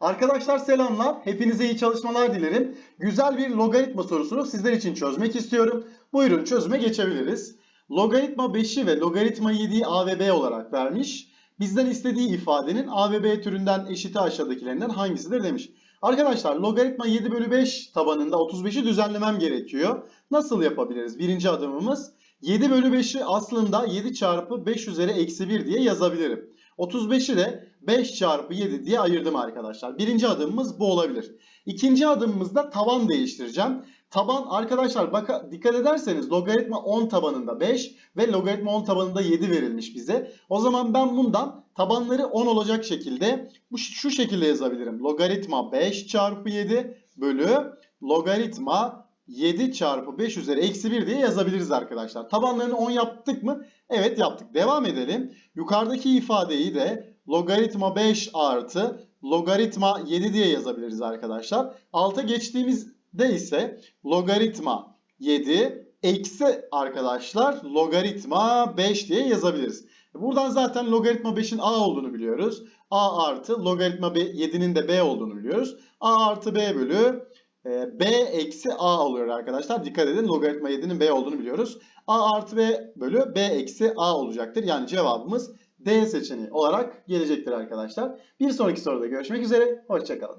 Arkadaşlar selamlar. Hepinize iyi çalışmalar dilerim. Güzel bir logaritma sorusunu sizler için çözmek istiyorum. Buyurun çözüme geçebiliriz. Logaritma 5'i ve logaritma 7'yi a ve b olarak vermiş. Bizden istediği ifadenin a ve b türünden eşiti aşağıdakilerinden hangisidir demiş. Arkadaşlar logaritma 7 bölü 5 tabanında 35'i düzenlemem gerekiyor. Nasıl yapabiliriz? Birinci adımımız 7 bölü 5'i aslında 7 çarpı 5 üzeri eksi 1 diye yazabilirim. 35'i de 5 çarpı 7 diye ayırdım arkadaşlar. Birinci adımımız bu olabilir. İkinci adımımızda taban değiştireceğim. Taban arkadaşlar baka, dikkat ederseniz logaritma 10 tabanında 5 ve logaritma 10 tabanında 7 verilmiş bize. O zaman ben bundan tabanları 10 olacak şekilde bu şu şekilde yazabilirim. Logaritma 5 çarpı 7 bölü logaritma 7 çarpı 5 üzeri eksi 1 diye yazabiliriz arkadaşlar. Tabanlarını 10 yaptık mı? Evet yaptık. Devam edelim. Yukarıdaki ifadeyi de logaritma 5 artı logaritma 7 diye yazabiliriz arkadaşlar. Alta geçtiğimizde ise logaritma 7 eksi arkadaşlar logaritma 5 diye yazabiliriz. Buradan zaten logaritma 5'in a olduğunu biliyoruz. a artı logaritma 7'nin de b olduğunu biliyoruz. a artı b bölü b eksi a oluyor arkadaşlar. Dikkat edin logaritma 7'nin b olduğunu biliyoruz. a artı b bölü b eksi a olacaktır. Yani cevabımız D seçeneği olarak gelecektir arkadaşlar. Bir sonraki soruda görüşmek üzere. Hoşçakalın.